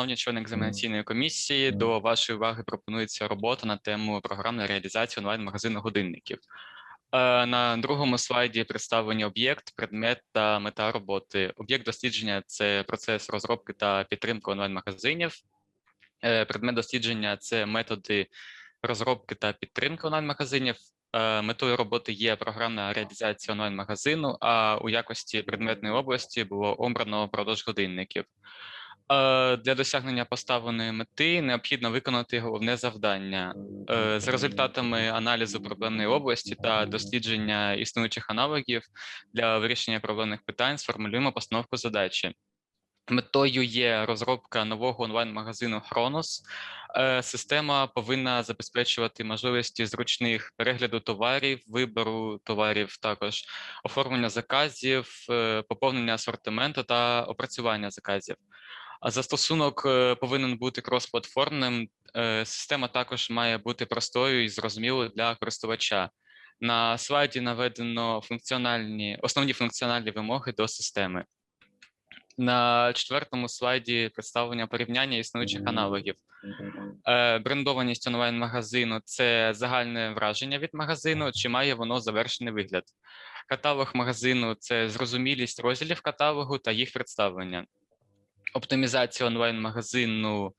Шановні члени екзаменаційної комісії, до вашої уваги пропонується робота на тему програмної реалізації онлайн-магазину годинників. Е, На другому слайді представлені об'єкт, предмет та мета роботи. Об'єкт дослідження це процес розробки та підтримки онлайн-магазинів. Е, Предмет дослідження це методи розробки та підтримки онлайн-магазинів. Е, Метою роботи є програмна реалізація онлайн-магазину, а у якості предметної області було обрано продаж годинників. Е, Для досягнення поставленої мети необхідно виконати головне завдання. Е, За результатами аналізу проблемної області та дослідження існуючих аналогів для вирішення проблемних питань сформулюємо постановку задачі. Метою є розробка нового онлайн-магазину Хронос. Е, Система повинна забезпечувати можливості зручних перегляду товарів, вибору товарів, також оформлення заказів, поповнення асортименту та опрацювання заказів. А застосунок е, повинен бути крос-платформним. Е, Система також має бути простою і зрозумілою для користувача. На слайді наведено функціональні основні функціональні вимоги до системи. На четвертому слайді представлення порівняння існуючих аналогів. Е, Брендованість онлайн-магазину це загальне враження від магазину, чи має воно завершений вигляд. Каталог магазину це зрозумілість розділів каталогу та їх представлення. Оптимізація онлайн-магазину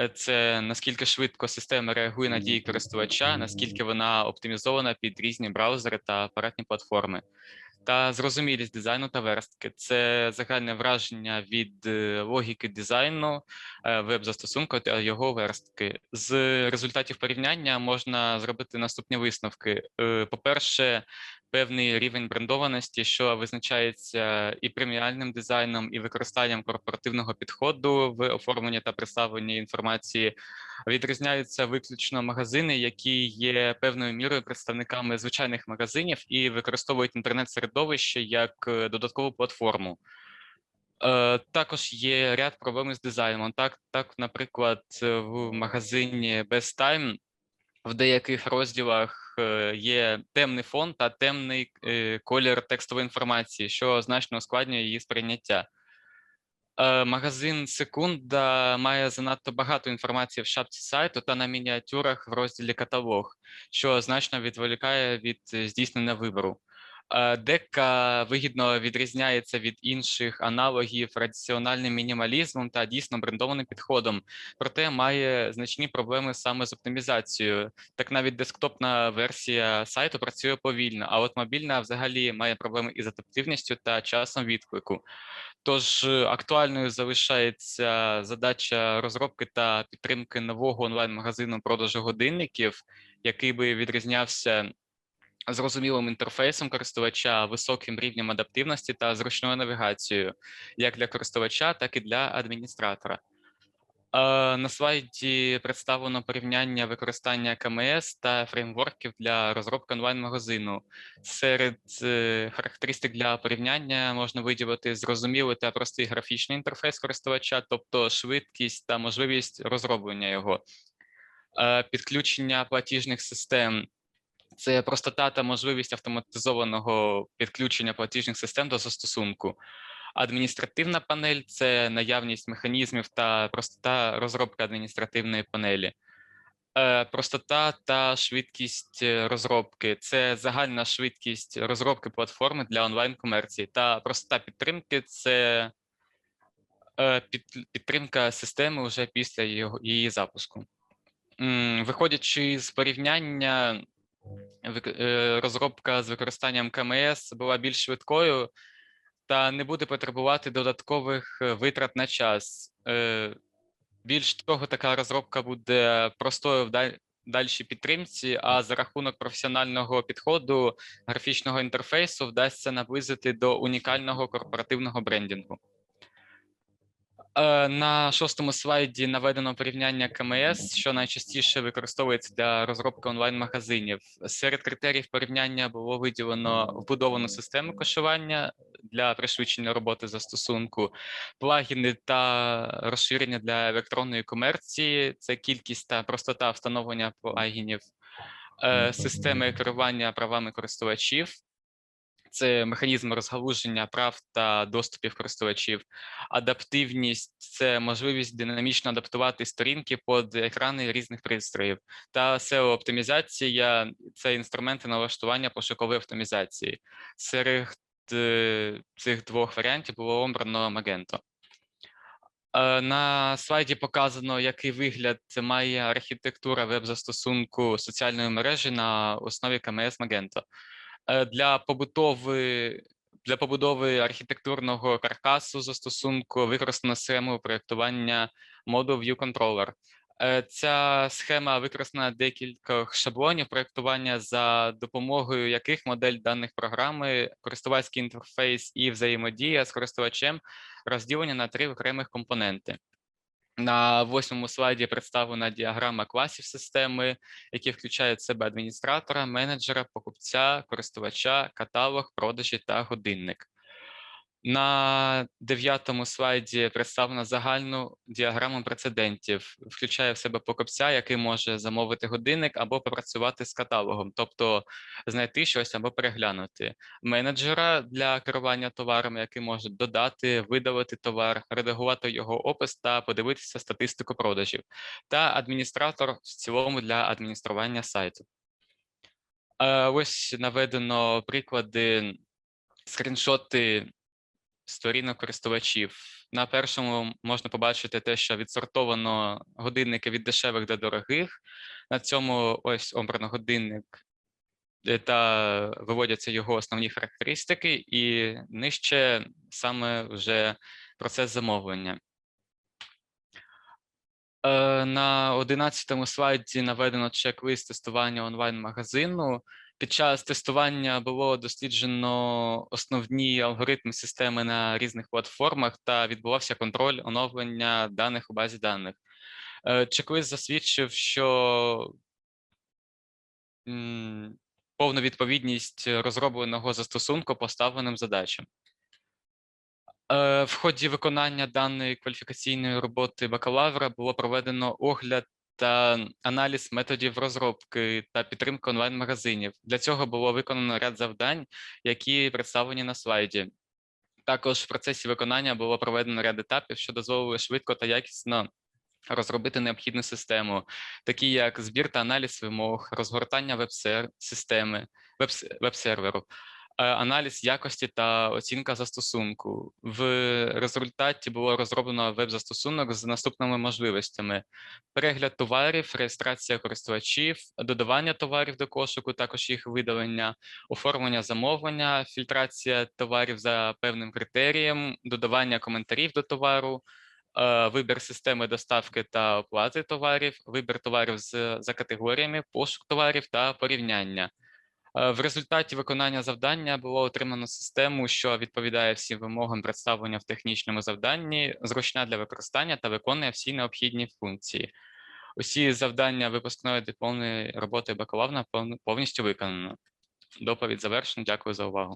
е, це наскільки швидко система реагує на дії користувача, наскільки вона оптимізована під різні браузери та апаратні платформи. Та зрозумілість дизайну та верстки це загальне враження від е, логіки дизайну е, веб-застосунку та його верстки. З результатів порівняння можна зробити наступні висновки. По-перше, певний рівень брендованості, що визначається і преміальним дизайном, і використанням корпоративного підходу в оформленні та представленні інформації, відрізняються виключно магазини, які є певною мірою представниками звичайних магазинів і використовують інтернет-середовище як е, додаткову платформу. Е, Також є ряд проблем з дизайном. Так, так, наприклад, в магазині Best Time в деяких розділах е, є темний фон та темний е, колір текстової інформації, що значно ускладнює її сприйняття. Е, Магазин Секунда має занадто багато інформації в шапці сайту та на мініатюрах в розділі каталог, що значно відволікає від здійснення вибору. Е, Дека вигідно відрізняється від інших аналогів раціональним мінімалізмом та дійсно брендованим підходом, проте має значні проблеми саме з оптимізацією. Так навіть десктопна версія сайту працює повільно, а от мобільна взагалі має проблеми із адаптивністю та часом відклику. Тож е, актуальною залишається задача розробки та підтримки нового онлайн-магазину продажу годинників, який би відрізнявся зрозумілим інтерфейсом користувача, високим рівнем адаптивності та зручною навігацією, як для користувача, так і для адміністратора. Е, На слайді представлено порівняння використання КМС та фреймворків для розробки онлайн-магазину. Серед е, характеристик для порівняння можна виділити зрозумілий та простий графічний інтерфейс користувача, тобто швидкість та можливість розроблення його, Е, підключення платіжних систем. Це простота та можливість автоматизованого підключення платіжних систем до застосунку. Адміністративна панель це наявність механізмів та простота розробки адміністративної панелі. Е, Простота та швидкість е, розробки це загальна швидкість розробки платформи для онлайн-комерції. Та простота підтримки це е, підтримка системи вже після її запуску. Виходячи з порівняння, розробка з використанням КМС була більш швидкою та не буде потребувати додаткових е, витрат на час. Е, Більш того, така розробка буде простою в дальшій підтримці, а за рахунок професіонального підходу графічного інтерфейсу вдасться наблизити до унікального корпоративного брендінгу. Е, На шостому слайді наведено порівняння КМС, що найчастіше використовується для розробки онлайн-магазинів. Серед критеріїв порівняння було виділено вбудовану систему кошування для пришвидшення роботи застосунку, плагіни та розширення для електронної комерції, це кількість та простота встановлення плагінів, е, системи керування правами користувачів. Це механізм розгалуження прав та доступів користувачів. Адаптивність це можливість динамічно адаптувати сторінки під екрани різних пристроїв. Та SEO-оптимізація це інструменти налаштування пошукової оптимізації. Серед е, цих двох варіантів було обрано Magento. Е, На слайді показано, який вигляд має архітектура веб-застосунку соціальної мережі на основі КМС Magento. Е, Для побудови для побудови архітектурного каркасу застосунку використано схему проєктування моду View Controller. Е, Ця схема використана декількох шаблонів проєктування, за допомогою яких модель даних програми, користувацький інтерфейс і взаємодія з користувачем розділені на три окремих компоненти. На восьмому слайді представлена діаграма класів системи, які включають в себе адміністратора, менеджера, покупця, користувача, каталог, продажі та годинник. На дев'ятому слайді представлена загальну діаграму прецедентів, включає в себе покупця, який може замовити годинник або попрацювати з каталогом, тобто знайти щось або переглянути. Менеджера для керування товарами, який може додати, видалити товар, редагувати його опис та подивитися статистику продажів, та адміністратор в цілому для адміністрування сайту. Е, Ось наведено приклади, скріншоти сторінок користувачів. На першому можна побачити те, що відсортовано годинники від дешевих до дорогих. На цьому ось обрано годинник е, та виводяться його основні характеристики, і нижче саме вже процес замовлення. Е, На 11 слайді наведено чек-лист тестування онлайн-магазину. Під час тестування було досліджено основні алгоритми системи на різних платформах та відбувався контроль оновлення даних у базі даних. Е, Чек-лист засвідчив, що повну відповідність розробленого застосунку поставленим задачам. Е, В ході виконання даної кваліфікаційної роботи бакалавра було проведено огляд та аналіз методів розробки та підтримки онлайн-магазинів. Для цього було виконано ряд завдань, які представлені на слайді. Також в процесі виконання було проведено ряд етапів, що дозволили швидко та якісно розробити необхідну систему, такі як збір та аналіз вимог, розгортання веб-системи, веб-серверу, е, аналіз якості та оцінка застосунку. В результаті було розроблено веб-застосунок з наступними можливостями: перегляд товарів, реєстрація користувачів, додавання товарів до кошику, також їх видалення, оформлення замовлення, фільтрація товарів за певним критерієм, додавання коментарів до товару. е, Вибір системи доставки та оплати товарів, вибір товарів з, за категоріями, пошук товарів та порівняння. Е, В результаті виконання завдання було отримано систему, що відповідає всім вимогам представлення в технічному завданні, зручна для використання та виконує всі необхідні функції. Усі завдання випускної дипломної роботи бакалавна повністю виконано. Доповідь завершена. Дякую за увагу.